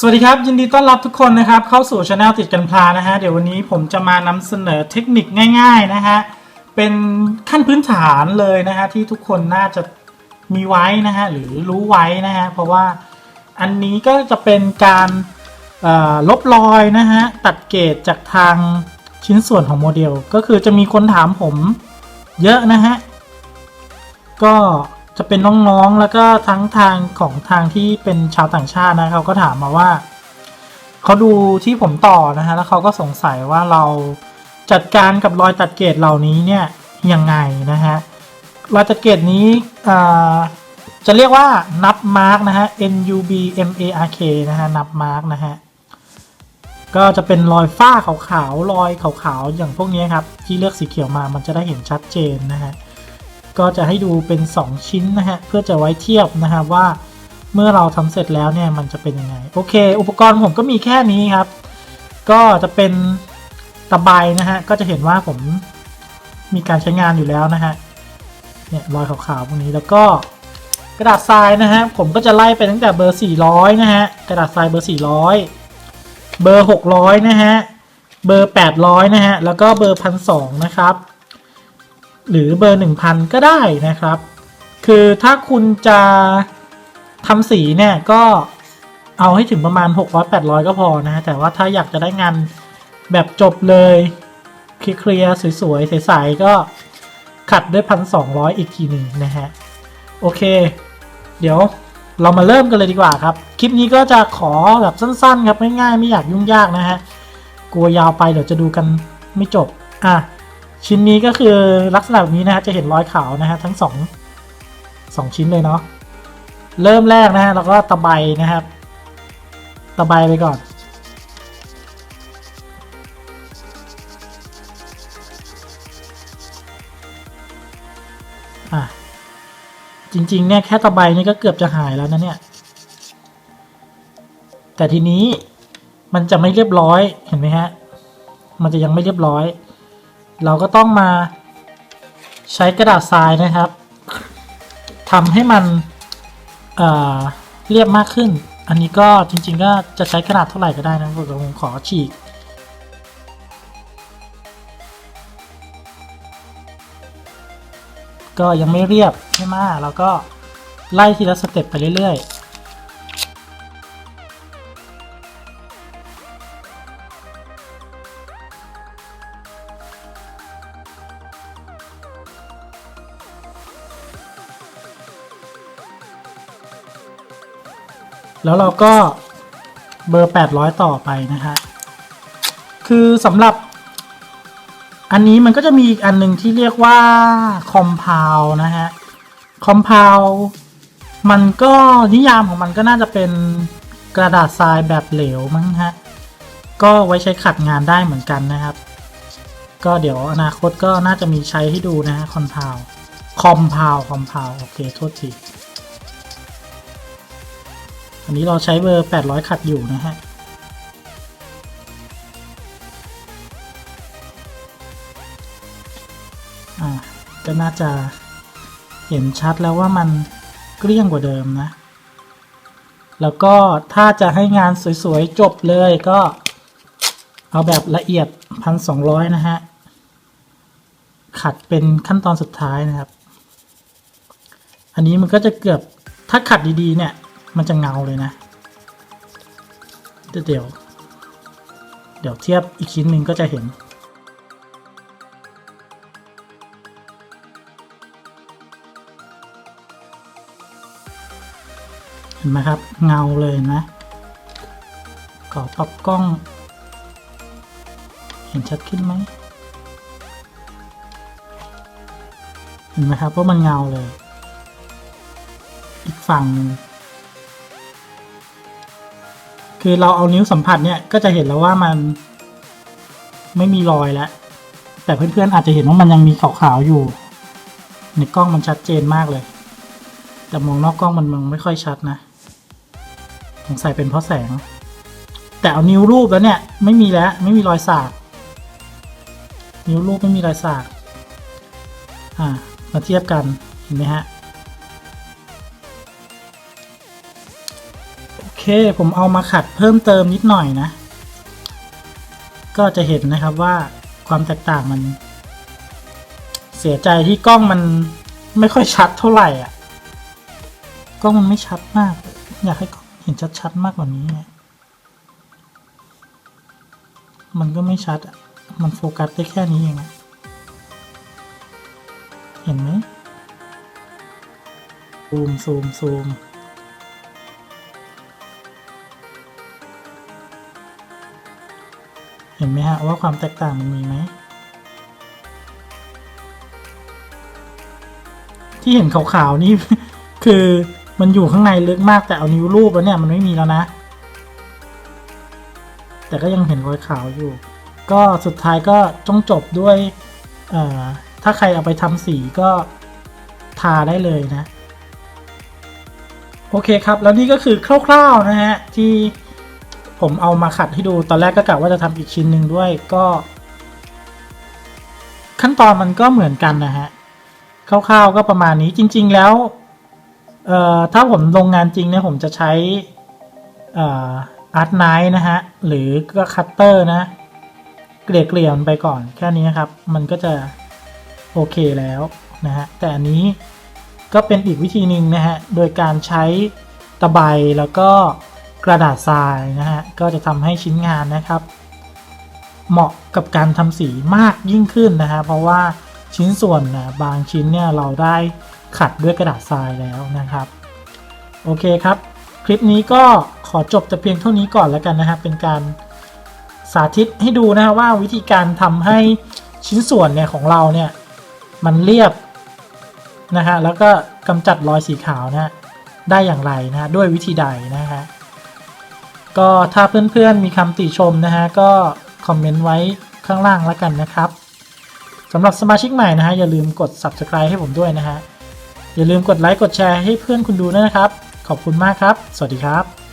สวัสดีครับ ยินดีต้อนรับทุกคนนะครับ เข้าสู่ช anel ติดกันพลานะฮะ เดี๋ยววันนี้ผมจะมานำเสนอเทคนิคง่ายๆนะฮะ เป็นขั้นพื้นฐานเลยนะฮะ ที่ทุกคนน่าจะมีไว้นะฮะ หรือรู้ไว้นะฮะ เพราะว่าอันนี้ก็จะเป็นการลบรอยนะฮะ ตัดเกรดจากทางชิ้นส่วนของโมเดล ก็คือจะมีคนถามผมเยอะนะฮะ ก็ จะเป็นน้องๆ แล้วก็ทั้งทางของทางที่เป็นชาวต่างชาตินะเขาก็ถามมาว่า เขาดูที่ผมต่อนะฮะแล้วเขาก็สงสัยว่าเราจัดการกับรอยตัดเกรดเหล่านี้เนี่ยยังไงนะฮะรอยตัดเกรดนี้จะเรียกว่านับมาร์กนะฮะ N U B M A R K นะฮะนับมาร์กนะฮะก็จะเป็นรอยฝ้าขาวๆรอยขาวๆอย่างพวกนี้ครับที่เลือกสีเขียวมามันจะได้เห็นชัดเจนนะฮะ ก็จะให้ดูเป็น 2 ชิ้นนะฮะ เพื่อจะไว้เทียบนะครับว่าเมื่อเราทำเสร็จแล้วเนี่ยมันจะเป็นยังไง โอเค อุปกรณ์ผมก็มีแค่นี้ครับ ก็จะเป็นตะไบนะฮะ ก็จะเห็นว่าผมมีการใช้งานอยู่แล้วนะฮะ เนี่ยรอยขาวๆพวกนี้แล้วก็กระดาษทรายนะฮะ ผมก็จะไล่ไปตั้งแต่เบอร์ 400 นะฮะ กระดาษทรายเบอร์ 400 เบอร์ 600 นะฮะ เบอร์ 800 นะฮะ แล้วก็เบอร์ 1,200 นะครับ หรือเบอร์ 1000 ก็ได้นะครับ คือถ้าคุณจะทำสีเนี่ยก็เอาให้ถึงประมาณ 600-800 ก็พอนะ แต่ว่าถ้าอยากจะได้งานแบบจบเลยเคลียร์สวยๆใสๆก็ขัดด้วย 1,200 อีกทีหนึ่งนะฮะ โอเค เดี๋ยวเรามาเริ่มกันเลยดีกว่าครับ คลิปนี้ก็จะขอแบบสั้นๆ ครับง่ายๆไม่อยากยุ่งยากนะฮะ กลัวยาวไปเดี๋ยวจะดูกันไม่จบ อะ ชิ้นนี้ก็คือลักษณะแบบนี้นะฮะจะเห็นรอยขาวนะฮะทั้งสองสองชิ้นเลยเนาะเริ่มแรกนะฮะเราก็ตะไบนะครับ ตะไบไปก่อน อะจริงๆเนี่ยแค่ตะไบนี่ก็เกือบจะหายแล้วนะเนี่ยแต่ทีนี้มันจะไม่เรียบร้อยเห็นไหมฮะ มันจะยังไม่เรียบร้อย เราก็ต้องมาใช้กระดาษทรายนะครับทำให้มันเเรียบมากขึ้น อันนี้ก็จริง ๆ ก็จะใช้ขนาดเท่าไหร่ก็ได้นะผมขอฉีกก็ยังไม่เรียบใช่ไหมเราก็ไล่ทีละสเต็ปไปเรื่อย ๆ แล้วเราก็เบอร์ 800 ต่อไปนะฮะคือสำหรับ อันนี้มันก็จะมีอีกอันหนึ่งที่เรียกว่า compound นะฮะ compound มันก็นิยามของมันก็น่าจะเป็นกระดาษทรายแบบเหลวมั้งฮะ ก็ไว้ใช้ขัดงานได้เหมือนกันนะครับ ก็เดี๋ยวอนาคตก็น่าจะมีใช้ให้ดูนะฮะ compound compound compound โอเค โทษที อันนี้เราใช้เบอร์ 800 ขัดอยู่นะฮะอ่าก็น่าจะเห็นชัดแล้วว่ามันเกลี้ยงกว่าเดิมนะ แล้วก็ถ้าจะให้งานสวยๆ จบเลยก็เอาแบบละเอียด 1,200 นะฮะ ขัดเป็นขั้นตอนสุดท้ายนะครับ อันนี้มันก็จะเกือบถ้าขัดดีๆเนี่ย มันจะเงาเลยนะ เดี๋ยว เดี๋ยวเทียบอีกชิ้นหนึ่งก็จะเห็น เห็นไหมครับ เงาเลยนะ ขอปรับกล้อง เห็นชัดขึ้นไหม เห็นไหมครับว่ามันเงาเลย อีกฝั่งหนึ่ง คือเราเอานิ้วสัมผัสเนี่ยก็จะเห็นแล้วว่ามันไม่มีรอยแล้ว แต่เพื่อนๆอาจจะเห็นว่ามันยังมีขาวๆอยู่ ในกล้องมันชัดเจนมากเลย แต่มองนอกกล้องมันมองไม่ค่อยชัดนะสงสัยเป็นเพราะแสง แต่เอานิ้วรูปแล้วเนี่ยไม่มีแล้วไม่มีรอยสากนิ้วรูปไม่มีรอยสากอ่ามาเทียบกันเห็นไหมฮะ ผมเอามาขัดเพิ่มเติมนิดหน่อยนะ ก็จะเห็นนะครับว่าความแตกต่างมัน เสียใจที่กล้องมันไม่ค่อยชัดเท่าไหร่อะ กล้องมันไม่ชัดมาก อยากให้เห็นชัดๆมากกว่านี้ มันก็ไม่ชัดอะ มันโฟกัสได้แค่นี้เองเห็นไหมซูมซูมซูม ห็นไหมฮะว่าความแตกต่างมันมีไหม ที่เห็นขาวๆนี่ คือมันอยู่ข้างในลึกมากแต่เอานิ้วรูปแล้วเนี่ยมันไม่มีแล้วนะ แต่ก็ยังเห็นรอยขาวอยู่ ก็สุดท้ายก็ต้องจบด้วยถ้าใครเอาไปทำสีก็ทาได้เลยนะ โอเคครับ แล้วนี่ก็คือคร่าวๆนะฮะที่ ผมเอามาขัดให้ดูตอนแรกก็กะว่าจะทำอีกชิ้นหนึ่งด้วยก็ ขั้นตอนมันก็เหมือนกันนะฮะคร่าวๆก็ประมาณนี้จริง ๆ แล้วเอ่อถ้าผมลงงานจริงเนี่ยผมจะใช้เอ่ออาร์ตไนท์นะฮะ หรือก็คัตเตอร์นะ เกลี่ยเกลี่ยมันไปก่อนแค่นี้ครับ มันก็จะโอเคแล้วนะฮะ แต่อันนี้ก็เป็นอีกวิธีหนึ่งนะฮะ โดยการใช้ตะไบแล้วก็ กระดาษทรายนะฮะก็จะทำให้ชิ้นงานนะครับ เหมาะกับการทำสีมากยิ่งขึ้นนะฮะเพราะว่าชิ้นส่วนนะบางชิ้นเนี่ยเราได้ขัดด้วยกระดาษทรายแล้วนะครับ โอเคครับ คลิปนี้ก็ขอจบแต่เพียงเท่านี้ก่อนแล้วกันนะฮะเป็นการสาธิตให้ดูนะฮะว่าวิธีการทำให้ชิ้นส่วนเนี่ยของเราเนี่ยมันเรียบนะฮะแล้วก็กำจัดรอยสีขาวนะฮะได้อย่างไรนะฮะด้วยวิธีใดนะฮะ ก็ถ้าเพื่อนๆมีคำติชมนะฮะก็คอมเมนต์ไว้ข้างล่างแล้วกันนะครับสำหรับสมาชิกใหม่นะฮะอย่าลืมกด subscribe ให้ผมด้วยนะฮะอย่าลืมกดไลค์กดแชร์ให้เพื่อนคุณดูด้วยนะครับ ขอบคุณมากครับ สวัสดีครับ